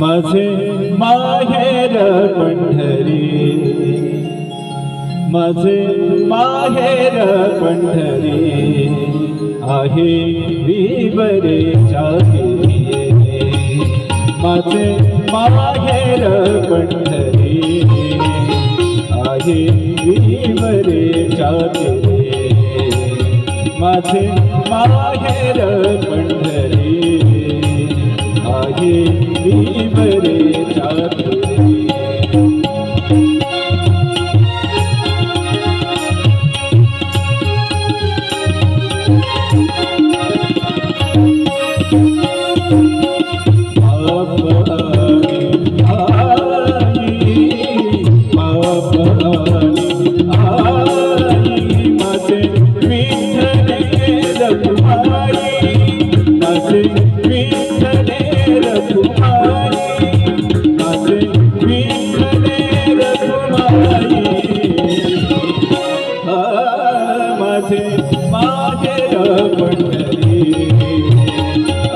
माझे माहेर पंढरी. माझे माहेर पंढरी. आहे विवरे माझे माहेर पंढरी. आहे विवरे माझे माहेर पंढरी. आहे विवरे जागे माझे पंढरी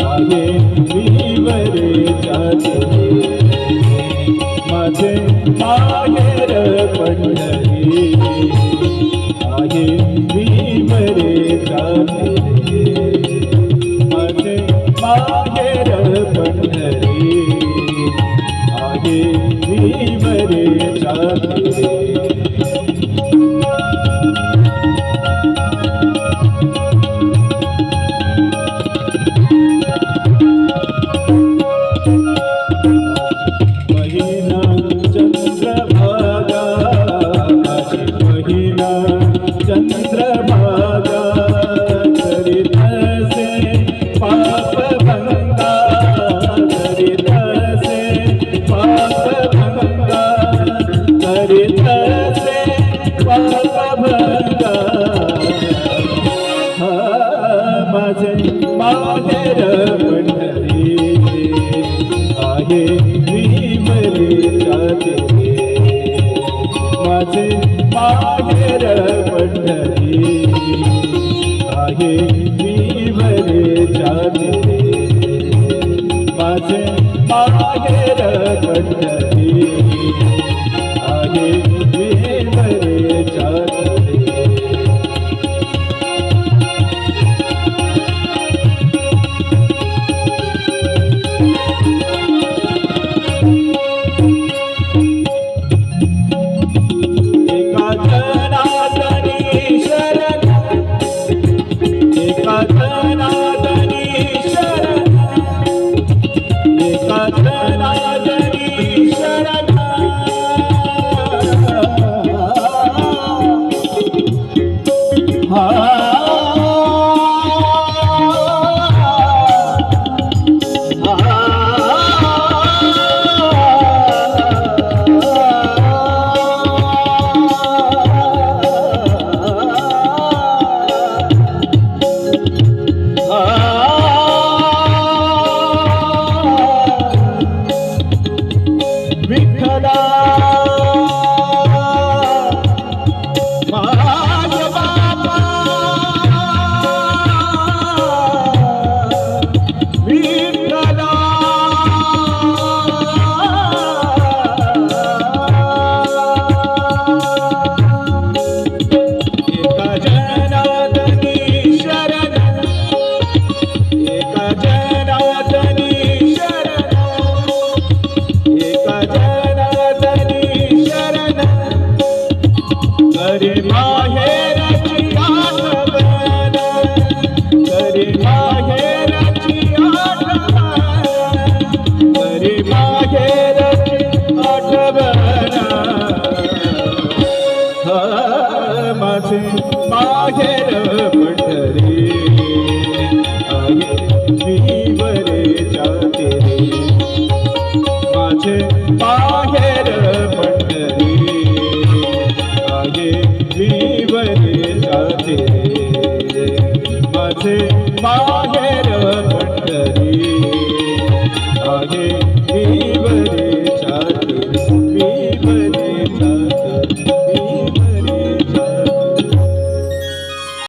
आहे विवरे जाते माझे माहेर पंढरी आहे विवरे जाते माझे माहेर पंढरी आहे माझे माहेर पंढरी आहे विमले जाते माझे माहेर पंढरी आहे विमले जाते एका करे माहेरची माझे जीवने साथे माझे माहेर पंढरी माझे